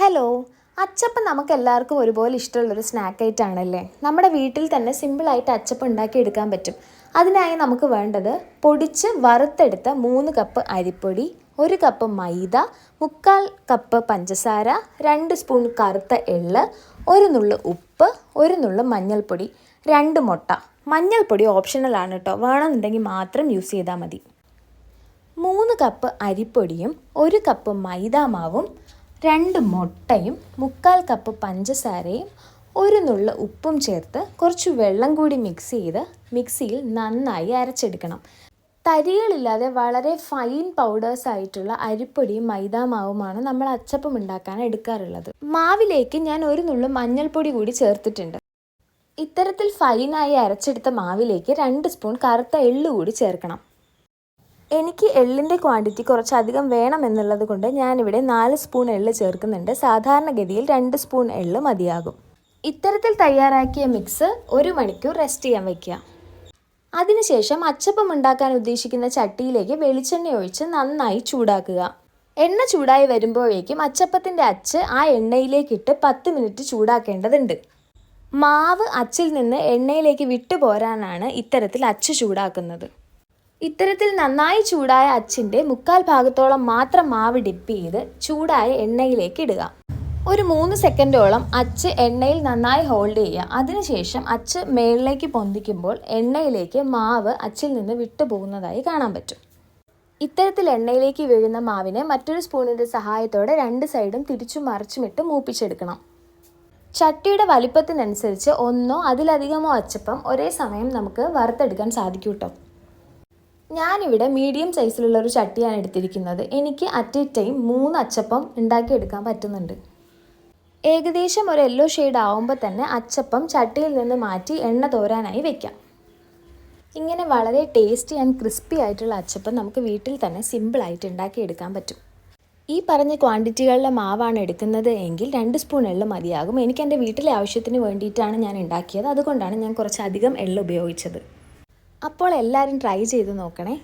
Hello അച്ചപ്പം നമുക്ക് എല്ലാവർക്കും ഒരുപോലെ ഇഷ്ടമുള്ളൊരു സ്നാക്ക് ആയിട്ടാണല്ലേ? നമ്മുടെ വീട്ടിൽ തന്നെ സിമ്പിളായിട്ട് അച്ചപ്പം ഉണ്ടാക്കിയെടുക്കാൻ പറ്റും. അതിനായി നമുക്ക് വേണ്ടത് പൊടിച്ച് വറുത്തെടുത്ത മൂന്ന് കപ്പ് അരിപ്പൊടി ഒരു കപ്പ് മൈദ മുക്കാൽ കപ്പ് പഞ്ചസാര രണ്ട് സ്പൂൺ കറുത്ത എള്ള് ഒരു നുള്ളു ഉപ്പ് ഒരു നുള്ളു മഞ്ഞൾപ്പൊടി രണ്ട് മുട്ട. മഞ്ഞൾപ്പൊടി ഓപ്ഷണലാണ് കേട്ടോ വേണമെന്നുണ്ടെങ്കിൽ മാത്രം യൂസ് ചെയ്താൽ മതി. മൂന്ന് കപ്പ് അരിപ്പൊടിയും ഒരു കപ്പ് മൈദാമാവും രണ്ട് മുട്ടയും മുക്കാൽ കപ്പ് പഞ്ചസാരയും ഒരു നുള്ള ഉപ്പും ചേർത്ത് കുറച്ച് വെള്ളം കൂടി മിക്സ് ചെയ്ത് മിക്സിയിൽ നന്നായി അരച്ചെടുക്കണം. തരികളില്ലാതെ വളരെ ഫൈൻ പൗഡേഴ്സ് ആയിട്ടുള്ള അരിപ്പൊടിയും മൈദാമാവുമാണ് നമ്മൾ അച്ചപ്പം ഉണ്ടാക്കാൻ എടുക്കാറുള്ളത്. മാവിലേക്ക് ഞാൻ ഒരു നുള്ളു മഞ്ഞൾപ്പൊടി കൂടി ചേർത്തിട്ടുണ്ട്. ഇത്തരത്തിൽ ഫൈനായി അരച്ചെടുത്ത മാവിലേക്ക് രണ്ട് സ്പൂൺ കറുത്ത എള്ളു കൂടി ചേർക്കണം. എനിക്ക് എള്ളിന്റെ ക്വാണ്ടിറ്റി കുറച്ചധികം വേണമെന്നുള്ളത് കൊണ്ട് ഞാനിവിടെ നാല് സ്പൂൺ എള്ള് ചേർക്കുന്നുണ്ട്. സാധാരണഗതിയിൽ രണ്ട് സ്പൂൺ എള്ള് മതിയാകും. ഇത്തരത്തിൽ തയ്യാറാക്കിയ മിക്സ് ഒരു മണിക്കൂർ റെസ്റ്റ് ചെയ്യാൻ വയ്ക്കുക അതിനുശേഷം അച്ചപ്പം ഉണ്ടാക്കാൻ ഉദ്ദേശിക്കുന്ന ചട്ടിയിലേക്ക് വെളിച്ചെണ്ണ ഒഴിച്ച് നന്നായി ചൂടാക്കുക. എണ്ണ ചൂടായി വരുമ്പോഴേക്കും അച്ചപ്പത്തിന്റെ അച്ച് ആ എണ്ണയിലേക്കിട്ട് പത്ത് മിനിറ്റ് ചൂടാക്കേണ്ടതുണ്ട്. മാവ് അച്ചിൽ നിന്ന് എണ്ണയിലേക്ക് വിട്ടു പോരാനാണ് ഇത്തരത്തിൽ അച്ച് ചൂടാക്കുന്നത്. ഇത്തരത്തിൽ നന്നായി ചൂടായ അച്ചിന്റെ മുക്കാൽ ഭാഗത്തോളം മാത്രം മാവ് ഡിപ്പ് ചെയ്ത് ചൂടായ എണ്ണയിലേക്ക് ഇടുക. ഒരു മൂന്ന് സെക്കൻഡോളം അച്ച് എണ്ണയിൽ നന്നായി ഹോൾഡ് ചെയ്യുക. അതിനുശേഷം അച്ച് മേളിലേക്ക് പൊന്തിക്കുമ്പോൾ എണ്ണയിലേക്ക് മാവ് അച്ചിൽ നിന്ന് വിട്ടുപോകുന്നതായി കാണാൻ പറ്റും. ഇത്തരത്തിൽ എണ്ണയിലേക്ക് വീഴുന്ന മാവിനെ മറ്റൊരു സ്പൂണിന്റെ സഹായത്തോടെ രണ്ട് സൈഡും തിരിച്ചും മറിച്ചുമിട്ട് മൂപ്പിച്ചെടുക്കണം. ചട്ടിയുടെ വലിപ്പത്തിനനുസരിച്ച് ഒന്നോ അതിലധികമോ അച്ചപ്പം ഒരേ സമയം നമുക്ക് വറുത്തെടുക്കാൻ സാധിക്കും കേട്ടോ ഞാനിവിടെ മീഡിയം സൈസിലുള്ള ഒരു ചട്ടിയാണ് എടുത്തിരിക്കുന്നത്. എനിക്ക് അറ്റ് എ ടൈം മൂന്ന് അച്ചപ്പം ഉണ്ടാക്കിയെടുക്കാൻ പറ്റുന്നുണ്ട്. ഏകദേശം ഒരു യെല്ലോ ഷെയ്ഡ് ആവുമ്പോൾ തന്നെ അച്ചപ്പം ചട്ടിയിൽ നിന്ന് മാറ്റി എണ്ണ തോരാനായി വെക്കാം. ഇങ്ങനെ വളരെ ടേസ്റ്റി ആൻഡ് ക്രിസ്പി ആയിട്ടുള്ള അച്ചപ്പം നമുക്ക് വീട്ടിൽ തന്നെ സിമ്പിളായിട്ട് ഉണ്ടാക്കിയെടുക്കാൻ പറ്റും. ഈ പറഞ്ഞ ക്വാണ്ടിറ്റികളിലെ മാവാണ് എടുക്കുന്നത് എങ്കിൽ രണ്ട് സ്പൂൺ എള്ള് മതിയാകും. എനിക്ക് എന്റെ വീട്ടിലെ ആവശ്യത്തിന് വേണ്ടിയിട്ടാണ് ഞാൻ ഉണ്ടാക്കിയത്. അതുകൊണ്ടാണ് ഞാൻ കുറച്ചധികം എള്ള് ഉപയോഗിച്ചത്. അപ്പോൾ എല്ലാവരും ട്രൈ ചെയ്ത് നോക്കണേ.